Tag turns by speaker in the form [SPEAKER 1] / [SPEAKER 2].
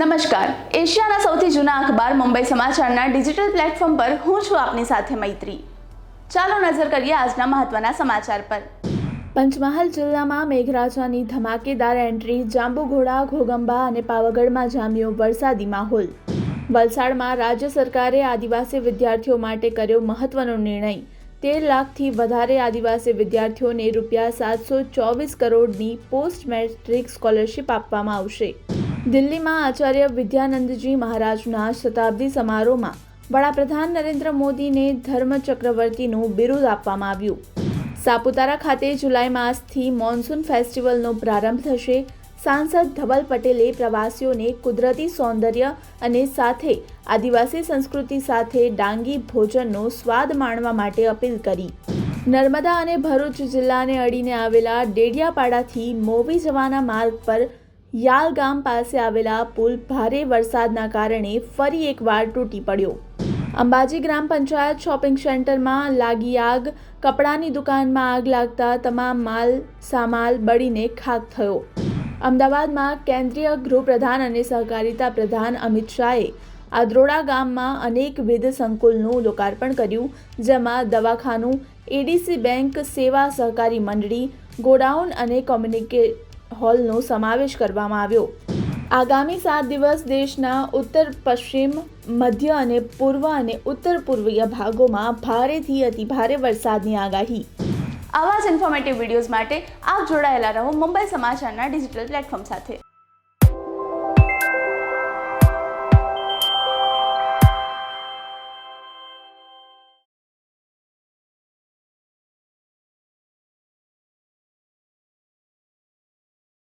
[SPEAKER 1] નમસ્કાર. એશિયાના સૌથી જૂના અખબાર મુંબઈ સમાચારના ડિજિટલ પ્લેટફોર્મ પર હું છું આપની સાથે મૈત્રી. ચાલો નજર કરીએ આજના મહત્વના સમાચાર પર. પંચમહાલ જિલ્લામાં મેઘરાજાની ધમાકેદાર એન્ટ્રી, જાંબુઘોડા, ઘોગંબા અને પાવાગઢમાં જામ્યો વરસાદી માહોલ. વલસાડમાં રાજ્ય સરકારે આદિવાસી વિદ્યાર્થીઓ માટે કર્યો મહત્વનો નિર્ણય. તેર લાખથી વધારે આદિવાસી વિદ્યાર્થીઓને રૂપિયા સાતસો ચોવીસ કરોડની પોસ્ટ મેટ્રિક સ્કોલરશિપ આપવામાં આવશે. દિલ્હીમાં આચાર્ય વિદ્યાનંદજી મહારાજના શતાબ્દી સમારોહમાં વડાપ્રધાન નરેન્દ્ર મોદીને ધર્મ ચક્રવર્તીનું બિરુદ આપવામાં આવ્યું. સાપુતારા ખાતે જુલાઈ માસથી મોન્સૂન ફેસ્ટિવલનો પ્રારંભ થશે. સાંસદ ધવલ પટેલે પ્રવાસીઓને કુદરતી સૌંદર્ય અને સાથે આદિવાસી સંસ્કૃતિ સાથે ડાંગી ભોજનનો સ્વાદ માણવા માટે અપીલ કરી. નર્મદા અને ભરૂચ જિલ્લાને અડીને આવેલા ડેડિયાપાડાથી મોવી જવાના માર્ગ પર યાલ ગામ પાસે આવેલા પુલ ભારે વરસાદના કારણે ફરી એકવાર તૂટી પડ્યો. અંબાજી ગ્રામ પંચાયત શોપિંગ સેન્ટરમાં લાગી આગ, કપડાની દુકાનમાં આગ લાગતા તમામ માલ સામાલ બળીને ખાક થયો. અમદાવાદમાં કેન્દ્રીય ગૃહપ્રધાન અને સહકારિતા પ્રધાન અમિત શાહે આદ્રોડા ગામમાં અનેકવિધ સંકુલનું લોકાર્પણ કર્યું, જેમાં દવાખાનું, એડીસી બેંક, સેવા સહકારી મંડળી, ગોડાઉન અને કોમ્યુનિકે હોલનો સમાવેશ કરવામાં આવ્યો. આગામી સાત દિવસ દેશના ઉત્તર, પશ્ચિમ, મધ્ય અને પૂર્વ અને ઉત્તર પૂર્વીય ભાગોમાં ભારેથી અતિભારે વરસાદની આગાહી. આવા જ ઇન્ફોર્મેટિવ વિડીયોઝ માટે આપ જોડાયેલા રહો મુંબઈ સમાચારના ડિજિટલ પ્લેટફોર્મ સાથે.